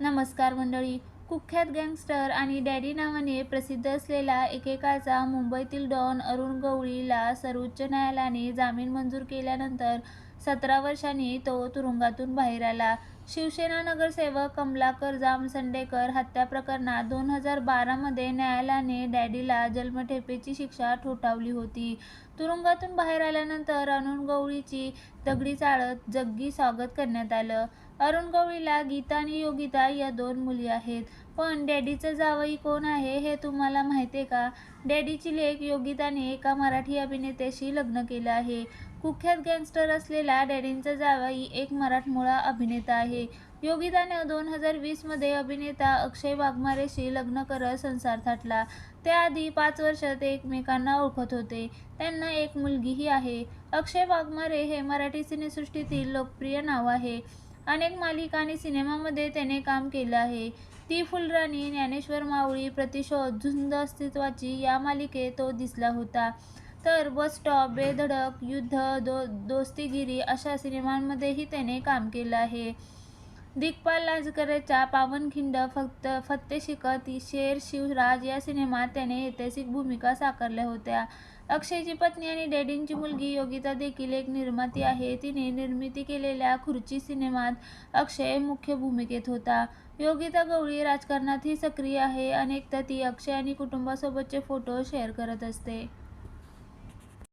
नमस्कार मंडळी. कुख्यात गँगस्टर आणि डॅडी नावाने प्रसिद्ध असलेला एकेकाचा मुंबईतील डॉन अरुण गवळीला सर्वोच्च न्यायालयाने जामीन मंजूर केल्यानंतर सतरा वर्षांनी तो तुरुंगातून बाहेर आला. शिवसेना नगरसेवक कमलाकर जामसंडेकर हत्या प्रकरणात दोन हजार बारामध्ये न्यायालयाने डॅडीला जन्मठेपेची शिक्षा ठोठावली होती. तुरुंगातून बाहेर आल्यानंतर अरुण गवळीची दगडी चाळत जग्गी स्वागत करण्यात आलं. अरुण गवळीला गीता आणि योगिता या दोन मुली आहेत. पण डॅडीचं जावई कोण आहे हे तुम्हाला माहिती आहे का? डॅडीची लेख योगिताने एका मराठी अभिनेत्याशी लग्न केलं आहे. कुख्यात गँगस्टर असलेला डॅडींचा जावई एक मराठमोळा अभिनेता आहे. योगिताने दोन हजार वीसमध्ये अभिनेता अक्षय वाघमारेशी लग्न करत संसार थाटला. त्याआधी पाच वर्ष ते एकमेकांना ओळखत होते. त्यांना एक मुलगीही आहे. अक्षय वाघमारे हे मराठी सिनेसृष्टीतील लोकप्रिय नाव आहे. अनेक मालिका आणि सिनेमामध्ये त्याने काम केलं आहे. ती फुलराणी ज्ञानेश्वर माऊळी प्रतिशोध झुंज अस्तित्वाची या मालिकेत तो दिसला होता. तर बस स्टॉप बेधडक युद्ध दो दोस्तीगिरी अशा सिनेमांमध्येही त्याने काम केलं आहे. दिग्पाल लांजकरच्या पावनखिंड फक्त फत्ते शिकत शेर शिवराज या सिनेमात त्याने ऐतिहासिक भूमिका साकारल्या होत्या. अक्षयची पत्नी आणि डॅडींची मुलगी योगिता देखील एक निर्माती आहे. तिने निर्मिती केलेल्या खुर्ची सिनेमात अक्षय मुख्य भूमिकेत होता. योगिता गवळी राजकारणातही सक्रिय आहे. अनेकदा ती अक्षय आणि कुटुंबासोबतचे फोटो शेअर करत असते.